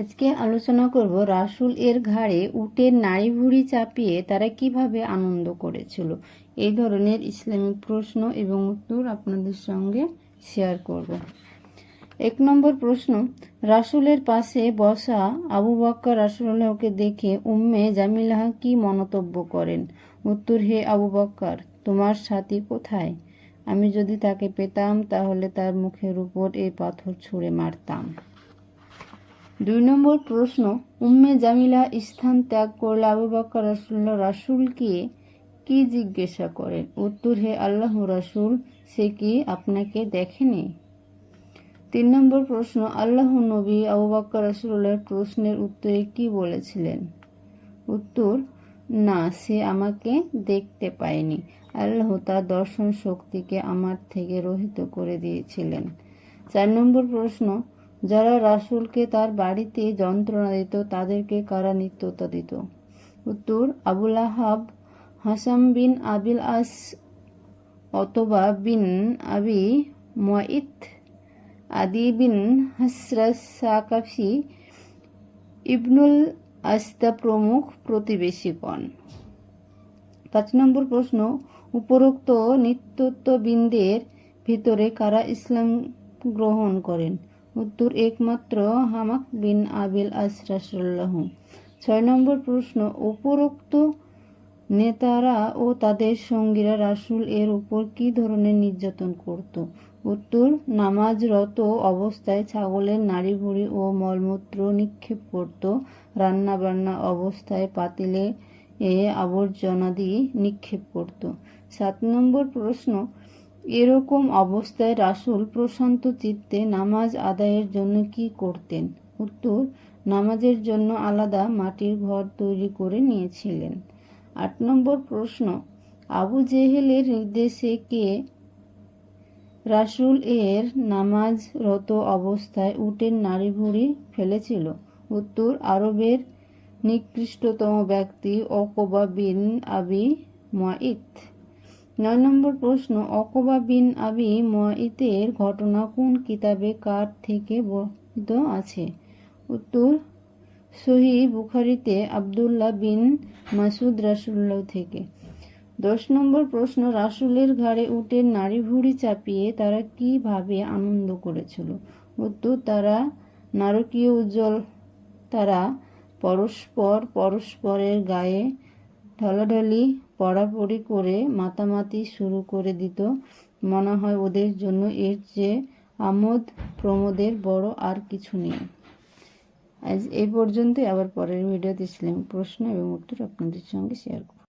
আজকে আলোচনা করব রাসূল এর ঘাড়ে উটের নাড়ি ভুড়ি চাপিয়ে তারা কীভাবে আনন্দ করেছিল। এই ধরনের ইসলামিক প্রশ্ন এবং উত্তর আপনাদের সঙ্গে শেয়ার করব। এক নম্বর প্রশ্ন, রাসূলের পাশে বসা আবু বক্কর রাসূলুল্লাহকে দেখে উম্মে জামিলাহা কি মন্তব্য করেন? উত্তর, হে আবু বক্কর তোমার সাথী কোথায়? আমি যদি তাকে পেতাম তাহলে তার মুখের উপর এই পাথর ছুঁড়ে মারতাম। দুই নম্বর প্রশ্ন, উম্মে জামিলা স্থান ত্যাগ করলে আবু বকর রাসুল্লাহ রাসুলকে কি জিজ্ঞাসা করেন? উত্তর, হে আল্লাহ রাসুল, সে কি আপনাকে দেখেনি? তিন নম্বর প্রশ্ন, আল্লাহ নবী আবু বকর রাসুল্লাহর প্রশ্নের উত্তরে কি বলেছিলেন? উত্তর, না, সে আমাকে দেখতে পায়নি। আল্লাহ তার দর্শন শক্তিকে আমার থেকে রহিত করে দিয়েছিলেন। চার নম্বর প্রশ্ন যারা রাসূলকে তার বাড়িতে যন্ত্রণা দিত, তাদেরকে কারা নিত্যতা দিত? উত্তর আবুল আহাব হাসাম বিন আবিল আস অতবা বিন আবি মুয়াইত আদি বিন হাসরাস সাকাফি ইবনুল আস্তা প্রমুখ প্রতিবেশীগণ। পাঁচ নম্বর প্রশ্ন, উপরোক্ত নিত্যত্ববৃন্দের ভিতরে কারা ইসলাম গ্রহণ করেন? উত্তর একমাত্র হামাক বিন আবিল আসরাসুল্লাহ ছয় নম্বর প্রশ্ন, উপরোক্ত নেতারা ও তাদের সঙ্গীরা রাসূল এর উপর কি ধরনের নির্যাতন করত? উত্তর, নামাজরত অবস্থায় ছাগলের নাড়ি ভুড়ি ও মলমূত্র নিক্ষেপ করত। রান্না বান্না অবস্থায় পাতিলে এ আবর্জনা দিয়ে নিক্ষেপ করত। সাত নম্বর প্রশ্ন এরকম অবস্থায় রাসূল প্রশান্ত চিত্তে নামাজ আদায়ের জন্য কি করতেন? উত্তর, নামাজের জন্য আলাদা মাটির ঘর তৈরি করে নিয়েছিলেন। আট নম্বর প্রশ্ন, আবু জেহেলের নির্দেশে কে রাসূল এর নামাজরত অবস্থায় উটের নাড়ি ভুড়ি ফেলেছিল? উত্তর, আরবের নিকৃষ্টতম ব্যক্তি অকবা বিন আবি মুয়াইত নয় নম্বর প্রশ্ন, অকবা বিন আবি মুয়াইতের ঘটনা কোন কিতাবে কার থেকে বর্ণিত আছে? উত্তর, সহি বুখারিতে আবদুল্লাহ বিন মাসুদ রাসুল্লাহ থেকে। দশ নম্বর প্রশ্ন, রাসুলের ঘাড়ে উটের নাড়ি ভুড়ি চাপিয়ে তারা কীভাবে আনন্দ করেছিল? উত্তর, তারা নারকীয় উজ্জ্বল, তারা পরস্পর পরস্পরের গায়ে ঢলাঢলি পড়াপড়ি করে মাতামাতি শুরু করে দিত। মনে হয় ওদের জন্য এর চেয়ে আমোদ প্রমোদের বড় আর কিছু নেই। আজ এই পর্যন্তই। আবার পরের ভিডিওতে ছিলাম প্রশ্ন এবং উত্তর আপনাদের সঙ্গে শেয়ার করব।